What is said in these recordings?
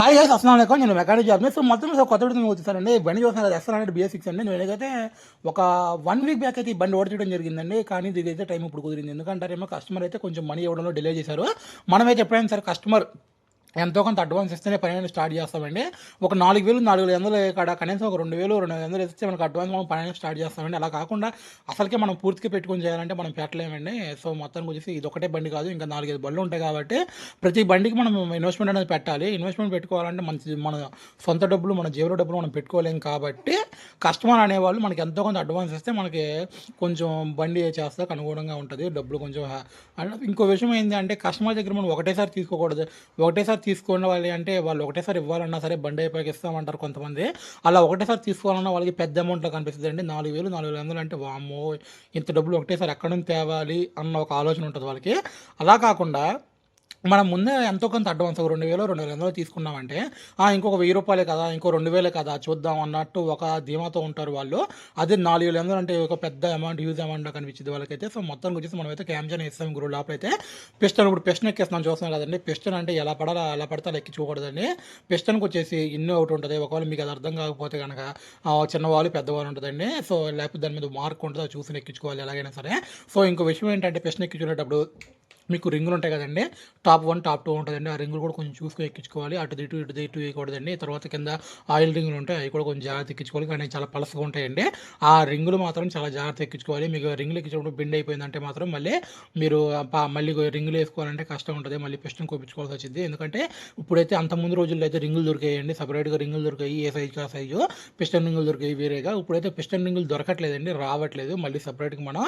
Hi guys అస్సలం నేను mechanic job so మొత్తం సో కొత్త విధంగా వచ్చేసానండి బండి బండి కదా ఎస్ హండ్రెడ్ బిఎస్ సిక్స్ అండి. నేను ఏదైతే ఒక వన్ వీక్ బ్యాక్ అయితే ఈ బండి ఓడించడం జరిగిందండి. కానీ ఇదైతే టైం ఇప్పుడు కుదిరింది. ఎందుకంటారేమో కస్టమర్ అయితే కొంచెం మనీ ఇవ్వడంలో డిలే చేశారు. మనమైతే ఎప్పుడైనా సరే కస్టమర్ ఎంతో కొంత అడ్వాన్స్ ఇస్తేనే పని అనేది స్టార్ట్ చేస్తామండి. ఒక నాలుగు వేలు నాలుగు వేల వందలు కాడ కనీసం ఒక రెండు వేలు రెండు వేల వందలు ఇస్తే మనకు అడ్వాన్స్ మనం పని అనేది స్టార్ట్ చేస్తామండి. అలా కాకుండా అసలుకే మనం పూర్తిగా పెట్టుకొని చేయాలంటే మనం పెట్టలేమండి. సో మొత్తానికి వచ్చేసి ఇది ఒకటే బండి కాదు ఇంకా నాలుగైదు బండ్లు ఉంటాయి కాబట్టి ప్రతి బండికి మనం ఇన్వెస్ట్మెంట్ అనేది పెట్టాలి. ఇన్వెస్ట్మెంట్ పెట్టుకోవాలంటే మన మన సొంత డబ్బులు మన జేబులో డబ్బులు మనం పెట్టుకోలేము కాబట్టి కస్టమర్ అనేవాళ్ళు మనకి ఎంతో కొంత అడ్వాన్స్ ఇస్తే మనకి కొంచెం బండి చేస్తే అనుగుణంగా ఉంటుంది. డబ్బులు కొంచెం ఇంకో విషయం ఏంటి అంటే కస్టమర్ దగ్గర మనం ఒకటేసారి తీసుకోకూడదు. ఒకటేసారి తీసుకోవాలి అంటే వాళ్ళు ఒకటేసారి ఇవ్వాలన్నా సరే బండి అయిపోయాక ఇస్తామంటారు కొంతమంది. అలా ఒకటేసారి తీసుకోవాలన్నా వాళ్ళకి పెద్ద అమౌంట్లో కనిపిస్తుంది అండి నాలుగు వేలు నాలుగు వేల వందలు అంటే వామ్మో ఇంత డబ్బులు ఒకటేసారి ఎక్కడ నుంచి తేవాలి అన్న ఒక ఆలోచన ఉంటుంది వాళ్ళకి. అలా కాకుండా మనం ముందే ఎంతో కొంత అడ్వాన్స్ ఒక రెండు వేలు రెండు వేల వందలు తీసుకున్నామంటే "ఆ, ఇంకొక వెయ్యి రూపాయలే కదా ఇంకో రెండు వేలే కదా చూద్దాం అన్నట్టు ఒక ధీమాతో ఉంటారు వాళ్ళు. అదే నాలుగు వేల వందలు అంటే ఒక పెద్ద అమౌంట్ యూజ్ అమౌంట్ కనిపించింది వాళ్ళకైతే. సో మొత్తం గురించి మనం అయితే క్యామ్జన్ ఇస్తాం గురువు లోపల అయితే పిస్టన్ ఇప్పుడు పిస్టన్ ఎక్కేస్తున్నాం చూస్తున్నాం కదండి. పిస్టన్ అంటే ఎలా పడాలో ఎలా పడితే అలా ఎక్కించుకోకూడదండి పిస్టన్కి వచ్చేసి ఇన్ని ఒకటి ఉంటుంది. ఒకవేళ మీకు అది అర్థం కాకపోతే కనుక చిన్నవాళ్ళు పెద్దవాళ్ళు ఉంటుందండి. సో లేకపోతే దాని మీద మార్క్ ఉంటుంది చూసి ఎక్కించుకోవాలి ఎలాగైనా సరే. సో ఇంకో విషయం ఏంటంటే పిస్టన్ ఎక్కించుకునేటప్పుడు మీకు రింగులు ఉంటాయి కదండి. టాప్ వన్ టాప్ టూ ఉంటుందండి. ఆ రింగులు కూడా కొంచెం చూసుకొని ఎక్కించుకోవాలి. అటు ఇటు ఇటు ఇటు వేయకూడదండి. తర్వాత కింద ఆయిల్ రింగులు ఉంటాయి. అవి కూడా కొంచెం జాగ్రత్త ఎక్కించుకోవాలి. కానీ చాలా పలసగా ఉంటాయండి. ఆ రింగులు మాత్రం చాలా జాగ్రత్త ఎక్కించుకోవాలి. మీకు రింగులు ఎక్కించినప్పుడు బెండ్ అయిపోయిందంటే మాత్రం మళ్ళీ మీరు మళ్ళీ రింగులు వేసుకోవాలంటే కష్టం ఉంటుంది. మళ్ళీ పిస్టన్ కోపించుకోవాల్సి వచ్చింది. ఎందుకంటే ఇప్పుడైతే అంత ముందు రోజుల్లో అయితే రింగులు దొరికాయండి. సపరేట్గా రింగులు దొరికాయి. ఏ సైజు ఆ సైజు. పిస్టన్ రింగులు దొరికాయి వేరేగా. ఇప్పుడైతే పిస్టన్ రింగులు దొరకట్లేదండి. రావట్లేదు. మళ్ళీ సపరేట్గా మనం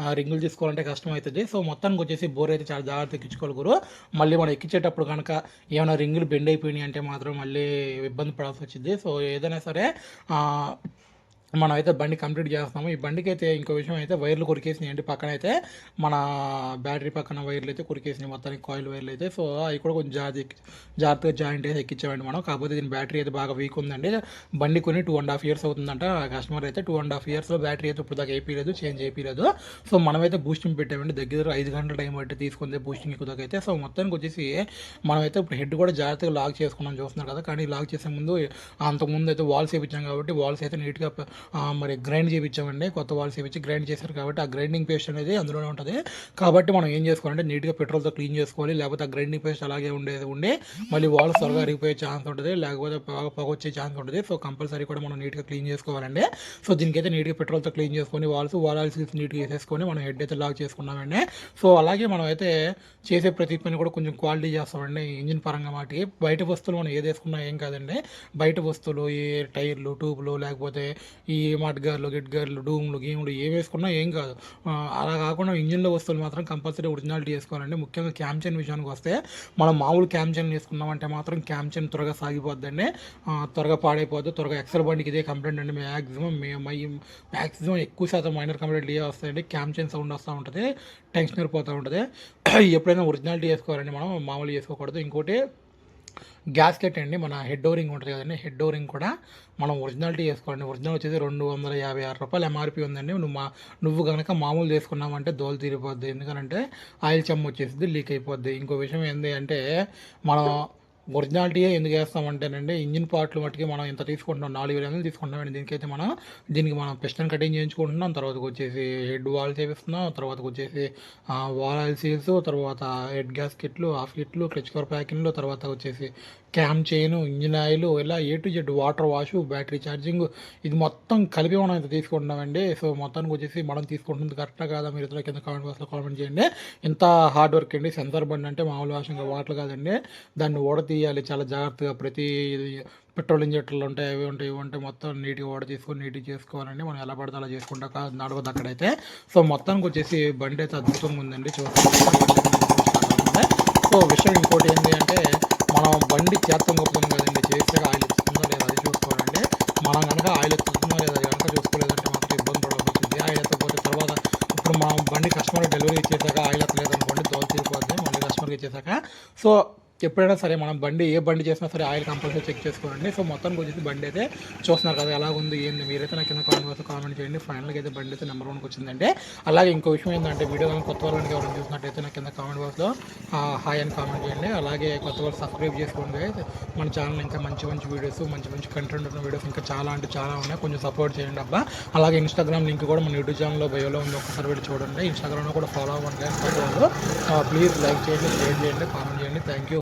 ఆ, రింగులు తీసుకోవాలంటే కష్టం అవుతుంది. సో మొత్తానికి వచ్చేసి బోర్ అయితే చాలా జాగ్రత్త ఎక్కించుకోవాలి గురు. మళ్ళీ మనం ఎక్కించేటప్పుడు కనుక ఏమైనా రింగులు బెండ్ అయిపోయినాయి అంటే మాత్రం మళ్ళీ ఇబ్బంది పడాల్సి వచ్చింది. సో ఏదైనా సరే మనం అయితే బండి కంప్లీట్ చేస్తాము ఈ బండికి అయితే ఇంకో విషయం అయితే వైర్లు కొరికేసినాయండి పక్కన అయితే మన బ్యాటరీ పక్కన వైర్లు అయితే కొరికేసినాయి. మొత్తానికి కాయిల్ వైర్లు అయితే. సో అవి కూడా కొంచెం జాగ్రత్త జాగ్రత్తగా జాయింట్ అయితే ఎక్కించామండి మనం. కాకపోతే దీని బ్యాటరీ అయితే బాగా వీక్ ఉందండి. బండి కొని టూ అండ్ హాఫ్ ఇయర్స్ అవుతుందంట. కస్టమర్ అయితే టూ అండ్ హాఫ్ ఇయర్స్లో బ్యాటరీ అయితే ఇప్పుడు దాకా వేయలేదు చేంజ్ చేయలేదు. సో మనమైతే బూస్టింగ్ పెట్టామండి. దగ్గర ఐదు గంటల టైం పట్టి తీసుకుంది బూస్టింగ్ ఎక్కువ అయితే. సో మొత్తానికి వచ్చేసి మనమైతే ఇప్పుడు హెడ్ కూడా జాగ్రత్తగా లాక్ చేసుకున్నాం చూస్తున్నారు కదా. కానీ లాక్ చేసే ముందు అంతకుముందు అయితే వాల్స్ వేయించాం కాబట్టి వాల్స్ అయితే నీట్గా మరి గ్రైండ్ చేయించామండి కొత్త వాల్స్ చేయించి గ్రైండ్ చేశారు కాబట్టి ఆ గ్రైండింగ్ పేస్ట్ అనేది అందులోనే ఉంటుంది. కాబట్టి మనం ఏం చేసుకోవాలంటే నీట్గా పెట్రోల్తో క్లీన్ చేసుకోవాలి. లేకపోతే ఆ గ్రైండింగ్ పేస్ట్ అలాగే ఉండేది ఉండి మళ్ళీ వాల్స్ త్వరగా అరిగిపోయే ఛాన్స్ ఉంటుంది. లేకపోతే పొగ పొగ వచ్చే ఛాన్స్ ఉంటుంది. సో కంపల్సరీ కూడా మనం నీట్గా క్లీన్ చేసుకోవాలండి. సో దీనికైతే నీట్గా పెట్రోల్తో క్లీన్ చేసుకొని వాల్స్ వాల్స్ నీట్గా వేసేసుకొని మనం హెడ్ అయితే లాక్ చేసుకున్నామండి. సో అలాగే మనం అయితే చేసే ప్రతి పని కూడా కొంచెం క్వాలిటీ చేస్తామండి. ఇంజిన్ పరంగా మాటి బయట వస్తువులు మనం ఏది వేసుకున్నా ఏం కాదండి. బయట వస్తువులు ఈ టైర్లు ట్యూబ్లు లేకపోతే ఈ మడ్గార్లు గిడ్గార్లు డూమ్లు గేమ్లు ఏం వేసుకున్నా ఏం కాదు. అలా కాకుండా ఇంజిన్లో వస్తువులు మాత్రం కంపల్సరీ ఒరిజినాలిటీ వేసుకోవాలండి. ముఖ్యంగా క్యామ్ విషయానికి వస్తే మనం మామూలు క్యామ్ వేసుకున్నామంటే మాత్రం క్యామ్ త్వరగా సాగిపోద్దండి. త్వరగా పాడైపోద్ది. త్వరగా ఎక్సెల్ బండికి ఇదే కంప్లైంట్ అండి. మ్యాక్సిమం మై మ్యాక్సిమం ఎక్కువ శాతం మైనర్ కంప్లైంట్ ఏ వస్తాయండి. క్యామ్చెన్ సౌండ్ వస్తూ ఉంటుంది. టెన్షన్ పోతూ ఉంటుంది. ఎప్పుడైనా ఒరిజినాలిటీ వేసుకోవాలండి మనం. మామూలు చేసుకోకూడదు ఇంకోటి గ్యాస్కెట్ అండి మన హెడ్ డోరింగ్ ఉంటుంది కదండి హెడ్ డోరింగ్ కూడా మనం ఒరిజినాలిటీ చేసుకోండి ఒరిజినల్ వచ్చేసి రెండు వందల యాభై ఆరు రూపాయలు ఎంఆర్పి ఉందండి. నువ్వు మా నువ్వు కనుక మామూలు చేసుకున్నామంటే దోలు తీరిపోద్ది. ఎందుకంటే ఆయిల్ చెమ్మ వచ్చేసింది లీక్ అయిపోద్ది. ఇంకో విషయం ఏంటి అంటే మనం ఒరిజినాలిటీయే ఎందుకు వేస్తామంటేనండి ఇంజిన్ పార్ట్లు మట్టుకి మనం ఇంత తీసుకుంటున్నాం నాలుగు వేల వందలు తీసుకుంటామండి దీనికైతే మనం దీనికి మనం పిస్టన్ కటింగ్ చేయించుకుంటున్నాం తర్వాత వచ్చేసి హెడ్ వాల్ చేపిస్తున్నాం తర్వాత వచ్చేసి వాల్ ఆయిల్ సీల్స్ తర్వాత హెడ్ గ్యాస్ కిట్లు హాఫ్ కిట్లు క్లచ్ కవర్ ప్యాకింగ్లు తర్వాత వచ్చేసి క్యామ్ చైన్ ఇంజిన్ ఆయిల్ ఇలా A to Z water wash battery charging ఇది మొత్తం కలిపి మనం ఇంత తీసుకుంటున్నామండి. సో మొత్తానికి వచ్చేసి మనం తీసుకుంటుంది కరెక్టా కాదా? మీరు ఇతర కింద కామెంట్ బాక్స్లో కామెంట్ చేయండి. ఇంత హార్డ్ వర్క్ అండి. సెన్సార్ బండి అంటే మామూలు వాషంగా వాటర్ కాదండి. దాన్ని ఓడ తీయాలి చాలా జాగ్రత్తగా. ప్రతి పెట్రోల్ ఇంజెక్టర్లు ఉంటాయి అవి ఉంటాయి ఇవి ఉంటాయి. మొత్తం నీట్గా ఓడ తీసుకొని నీట్గా చేసుకోవాలండి. మనం ఎలా పడితే అలా చేసుకుంటా కా- నడవద్దు అక్కడైతే. సో మొత్తానికి వచ్చేసి బండి అయితే అద్భుతంగా ఉందండి. చూస్తాం సో విషయం ఇంకోటి ఏంటి బండి చేత్తం కదండి చేస్తే ఆయిల్ ఇస్తుందో లేదా అది చూసుకోవాలండి మనం కనుక ఆయిల్ ఎత్తుతుందో లేదా అది కనుక చూసుకోలేదంటే మాత్రం ఇబ్బంది పడాల్సి వచ్చింది ఆయిల్ ఎత్తకపోతే తర్వాత ఇప్పుడు మనం బండి కస్టమర్ డెలివరీ ఇచ్చేసాక ఆయిల్ ఎత్తలేదనుకోండి దోశ దోలు తీరిపోద్ది మళ్ళీ కస్టమర్కి ఇచ్చేసాక సో ఎప్పుడైనా సరే మనం బండి ఏ బండి చేసినా సరే ఆయిల్ కంపల్సరీ చెక్ చేసుకోండి సో మొత్తానికి వచ్చేసి బండి అయితే చూస్తున్నారు కదా ఎలా ఉంది ఏంది మీరైతే నాకు కింద కామెంట్ కామెంట్ చేయండి ఫైనల్గా అయితే బండి అయితే నెంబర్ వన్కి వచ్చిందంటే అలాగే ఇంకో విషయం ఏంటంటే వీడియో కానీ కొత్త వాళ్ళకి ఎవరైనా చూసినట్టయితే నాకు కింద కామెంట్ బాక్స్లో హాయ్ అని కామెంట్ చేయండి. అలాగే కొత్త వాళ్ళు సబ్స్క్రైబ్ చేసుకోండి. మన ఛానల్ ఇంకా మంచి మంచి వీడియోస్ మంచి మంచి కంటెంట్ ఉన్న వీడియోస్ ఇంకా చాలా అంటే చాలా ఉన్నాయి. కొంచెం సపోర్ట్ చేయండి అబ్బా. అలాగే ఇన్స్టాగ్రామ్ లింక్ కూడా మన యూట్యూబ్ ఛానల్లో బయోలో ఉంది. ఒకసారి వెళ్ళి చూడండి. ఇన్స్టాగ్రామ్లో కూడా ఫాలో అవ్వండి. ప్లీజ్ లైక్ చేయండి షేర్ చేయండి కామెంట్ చేయండి. Thank you